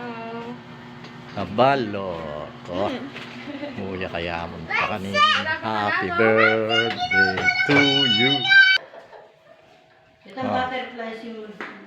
Oh. Kabalo. Ko. Muya kaya mo pa kanina. Happy birthday to you. Itong Ah. butterfly si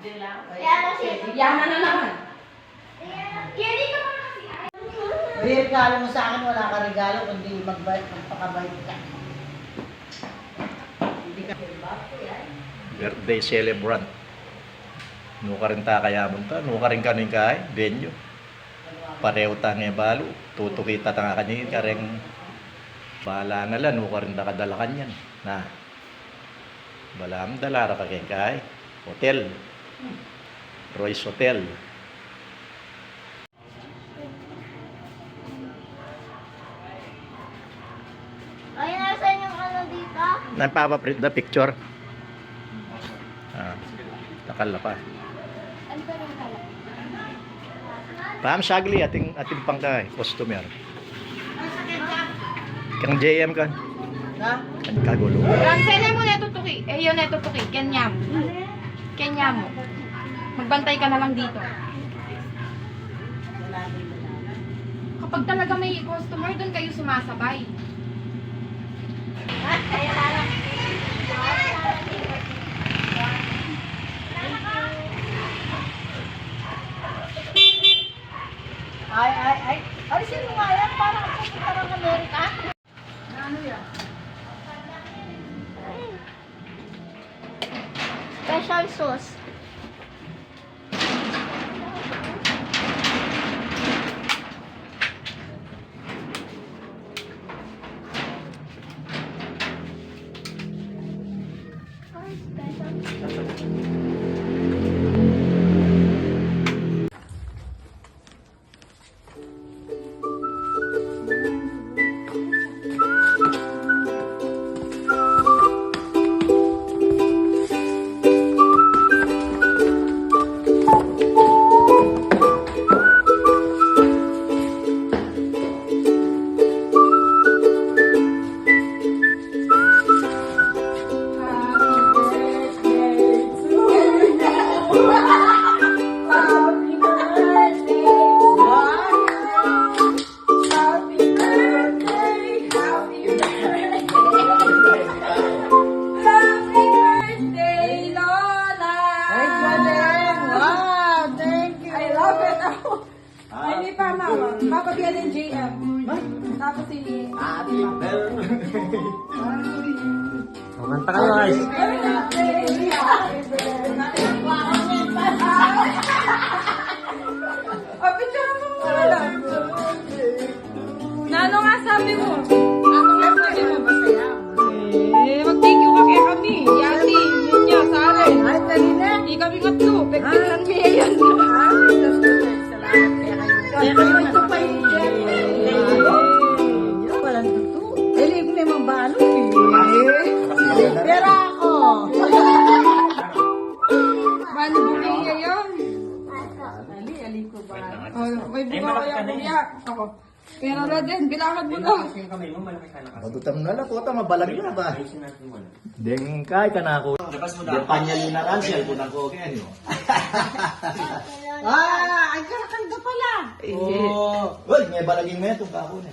Dela. Yaman na naman. Kaya ka. May regalo mo sa akin, wala ka regalo, kundi magbait, magpakabait ka. Hindi ka Birthday celebrant. Nuka rin ta kaya mo ta. Nuka rin kanin kay. Denyo. Pareho ta nga balo. Tutukita ta nga kanin kareng Bahala na lang, nuka rin ta kadala kanyan. Na. Balam dala ra ka kay kay. Hotel. Royce Hotel. Ay, nasan yung ano dito? Nagpapaprint na picture. Ah, takal na pa. Ano ba yung kala? Pam sagli ating ating pangkay customer. Kang JM kan. Na? Kan kagulo. Ransel mo na tutuki. Eh, yun na tutuki. Kanya mo. Kanya mo. Magbantay ka na lang dito. Kapag talaga may customer, doon kayo sumasabay. Kaya Ay, ay, ay. Alisin mo nga yan, parang ako parang Amerika. Ano yan? Special sauce. Mama. Papagyan ng JM. Tapos si... Happy Kumanta kayo guys. Oh, na din, bilangan mo na. Madutam na lang ko ta mabalag na ba? Kay kana ako. Di panyali na cancel ko na ko kaya no. Ah, ay karakanda pala. Oh, well, may balagin mo itong kako na.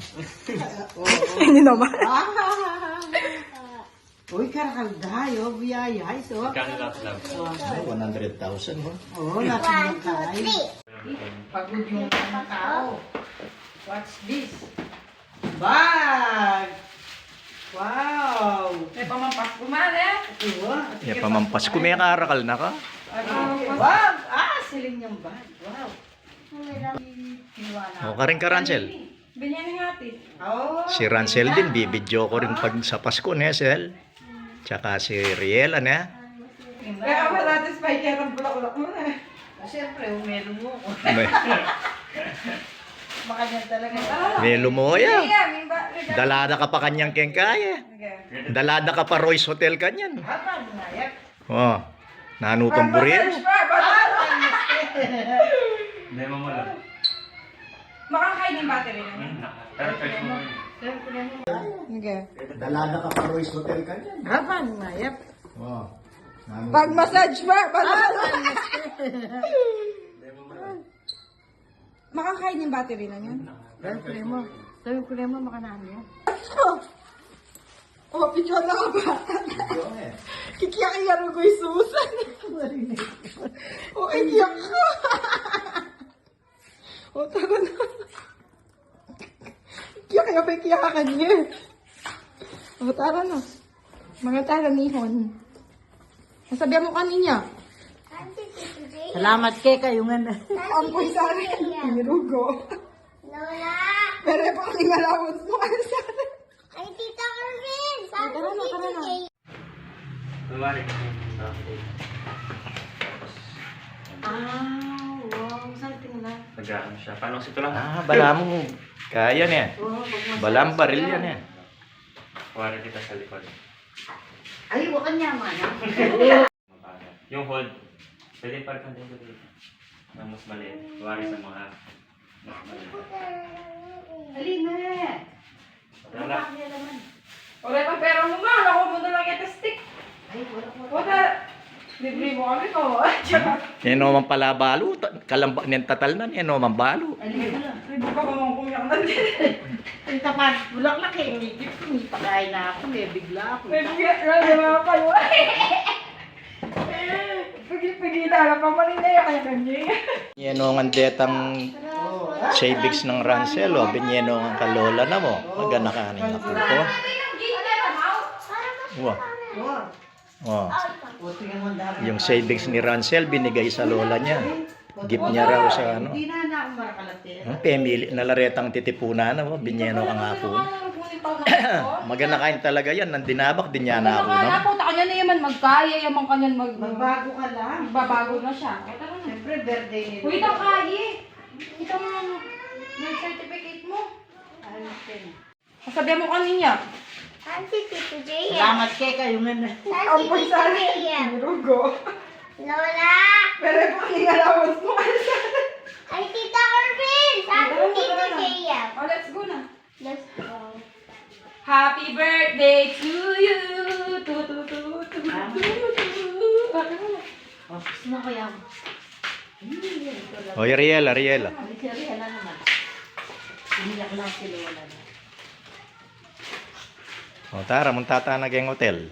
Hindi naman. Ah, Uy, karakanda. Yo, biyaya. So, May 100,000 mo. oh, natin kain. Pagod yung tao. What's this? Bag! Wow! May pamampas kumare. Diba? Ya pamampas ko may karakal na ka. Bag! Ah, siling yung bag. Wow. O ka rin ka Ransel. Binyan ng ate. Oh, Si Ransel din bibidyo ko rin pag sa Pasko ni Sel. Tsaka si Riel ano Kaya ako satisfied kaya ng bulak-ulak mo na. Siyempre, umelo mo ko. May, Baka niyan talaga. may lumoya. Iya, may regalo. Dalada ka pa kanyang kengkaya. Dalada ka pa Royce Hotel kanyan. Oh, nanutong burero. Makakain yung battery na. Okay. Dalada ka pa Royce Hotel kanyan. Habang nayak. Oh, Pag massage ba? Pag Makakain yung battery na yan. Dahil ko mo. Dahil ko mo, makanaan yan. Oh, picture na ka ba? Kikiyak-iyak ko yung Susan. Oh, iyak ko. Oh, tara na. Kiyak kayo pa kiyakan niya. Oh, tara na. Mga tara nihon. Nasabihan mo kaninya. Salamat kay kayo nga na. Ang poy sa akin. Lola. Pero pa kami malawot mo kasi sa akin. Ay, Tita Carmen. Sabi tara na, Tito tara na. Jay. Lumari ka sa update. Tapos, Ah, wow. Saan tingnan? nag-ano siya. Paano ito lang? Ah, bala mo. Kaya niya. Balang baril yan eh. Kuwari kita sa likod. Ay, wakan niya man. Yung hold, pwede palitan din ko dito. Na mas maliit. Kuwari sa mga mas maliit. Dali na. Wala. niya naman. Wala pa pera mo ma. Ako mo na lang kita stick. Ay, wala ko. Wala. Libre mo kami ko. Tsaka. Yan naman pala balo. Kalamba, niyan tatal na. Yan naman balo. Ali na. Libre ka ba mong kumiyak na din? Ay, tapat. Bulak-lak eh. Ngigip ko. May pagkain na ako. May bigla ako. Libre ka na mga kalwa. Pagi-pagi na lang pa man na yung kanya kanya. Yan naman detang savings ng Rancel. O, binyeno ang kalola na mo. Magana kanin na po ko. Wow. Wow. Oh. Yung savings ni Rancel, binigay sa lola niya. Gift niya raw sa ano. Hindi na na ako marakalate. Hmm, Pemili, nalaretang titipunan na mo. Binyeno ka nga po. Magana kain talaga yan. Nandinabak din niya na ako. No? Nakala po, ta kanya na yaman magkaya, yaman kanyan mag... Magbago ka lang. Magbabago na siya. Na. Siyempre, birthday nila. Uy, ito kaya. Ito mo, may certificate mo. Ano. Sabihan mo kaninya. Auntie Tito Jay. Salamat kay kayo nga na. Auntie Tito Jay. Pinugo. Lola. Pero pa kami malawot mo. Ay, Tita Carmen. Sabi Tito Jay. Oh, let's go na. Let's go. Happy birthday to you. Tu, tu, tu, tu, tu, tu. O, gusto mo kaya mo. Hindi, ito lang. O, Ariel, Ariel. Ay, si Ariela naman. Iniyak lang si Lola. O, tara, munta ta na hotel.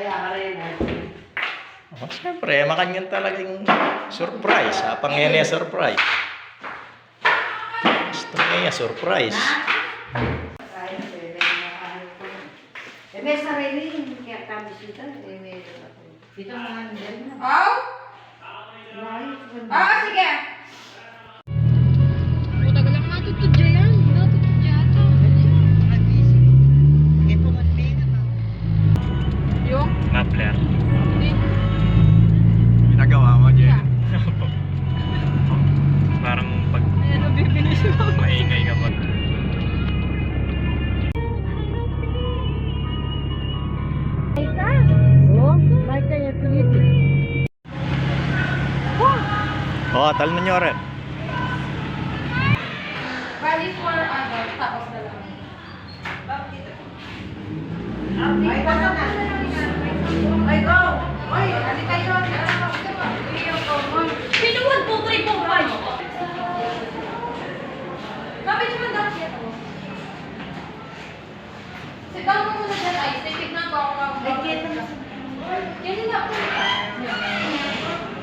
Kaya Ariela. O, siyempre, makanyan talagang surprise. Apang yan yung surprise. Gusto niya surprise. Eh, may sarili yung kaya kami sita. Eh, may Dito mga nandiyan na. Oh? Ah, sige. Tal ninyo rin. Bali for adult, tapos na lang. Ay, basta na. Ay, go! Oy, ali kayo. Sino 1, 2, 3, 4, 5? Kapit naman daw siya to. Down mo muna dyan, ay. Tignan ko ako Ay, kaya naman. Yan na po.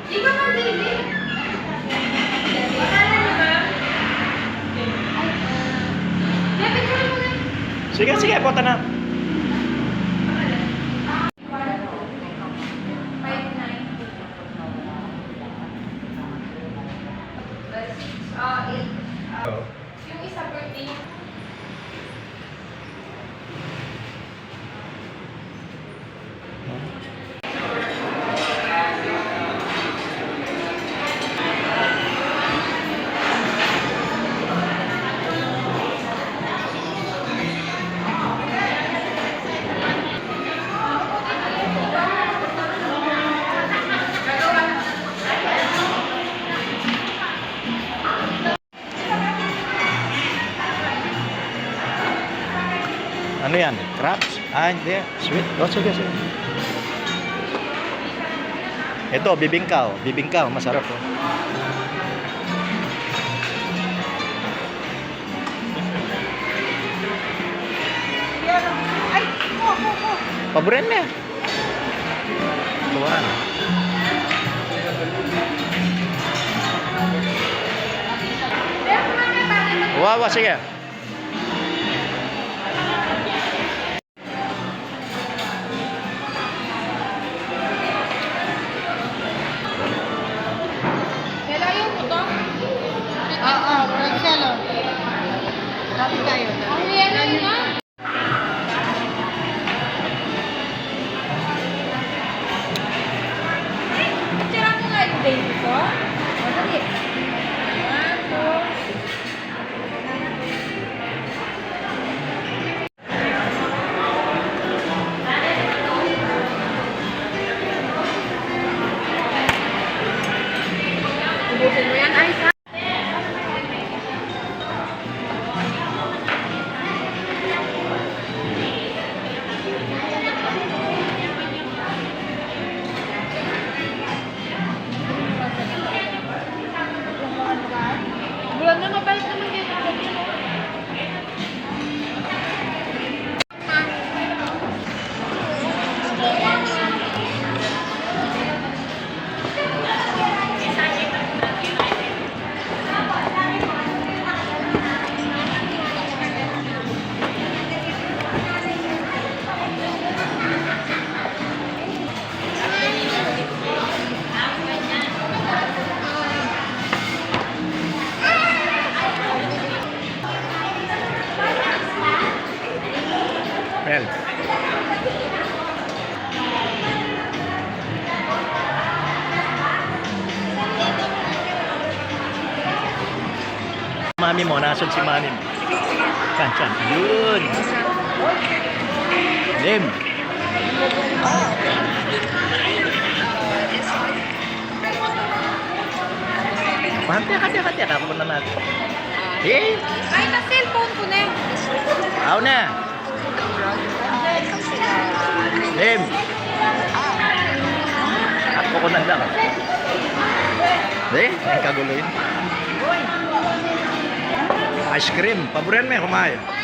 Di ba man Sige, sige, punta na. Ano yan? Crabs? Ah, hindi. Sweet. Oh, sige, sige. Ito, bibingkaw. Bibingkaw, masarap oh. Ko. Paborin yan. Tuwan. Wawa, sige. Mami mo, nasan si mami mo? Saan, saan? Yun! Lim! Ma'am, teka, teka, teka. Ako muna natin. Eh, Ay, na cellphone ko na. Ako na. Lim. Ako ko na lang. Eh, ang kagulo yun. Ice cream. Paboran mo yung kumain.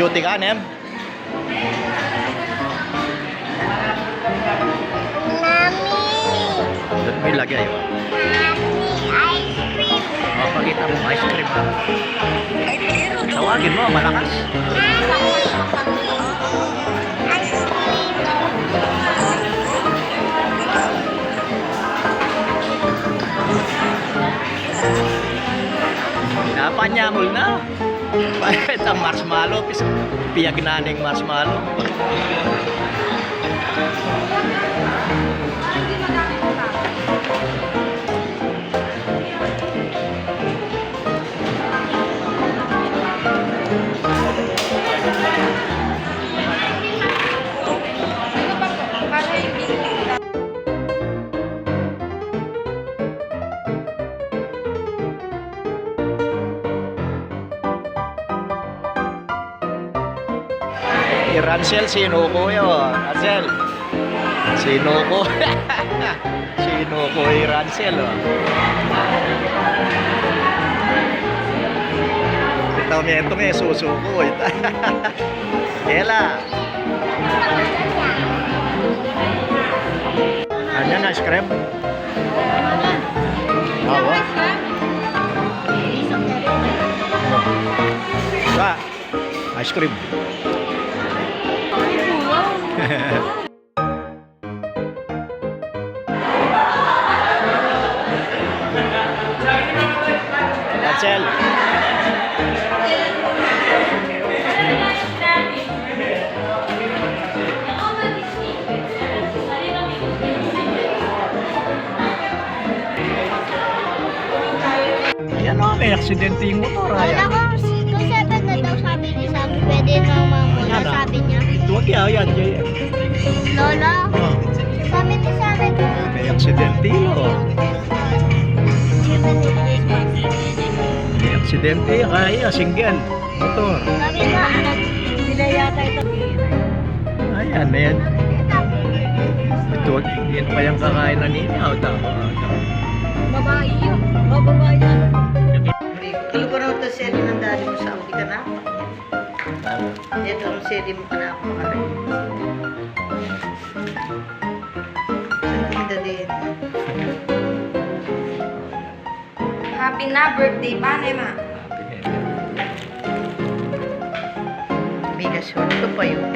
Maka-duty ka, Nem? Doon may lagay. oh. Mommy, ice cream! O, pakita mo, ice cream. Tawagin mo, malakas. Ice cream! Napanyamol na. Bakit ang marshmallow? Piyag na marshmallow. Si Ransel, sinuko yun. Ransel. Sinuko. sinuko yung Ransel. Oh. Ito mo ito may susuko. Ito. Kela. Ano ice cream? Oo. Ba, ice cream. O, may aksidente yung motor. Wala Ayan. ko, kung seven na daw sabi niya, sabi pwede na mamuna, Ayan, ah. sabi niya. Huwag yan, ayan, ayan. Lola, Oh, sabi ni sabi ko. may aksidente oh. May aksidente, kaya, single. Motor. Sabi nga, sila yata ito. Ayan, ayan. Ito, yan pa yung kakain na nina. O, tama. Babae yun. Oh, babae yun. Ito sede ng daddy mo sa Audi ka na? Ito ang sede mo ka na ako. Ang din. Happy na birthday, Panay Ma. Bigas yun. Ito pa yun.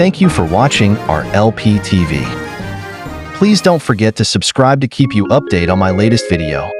Thank you for watching our LPTV. Please don't forget to subscribe to keep you update on my latest video.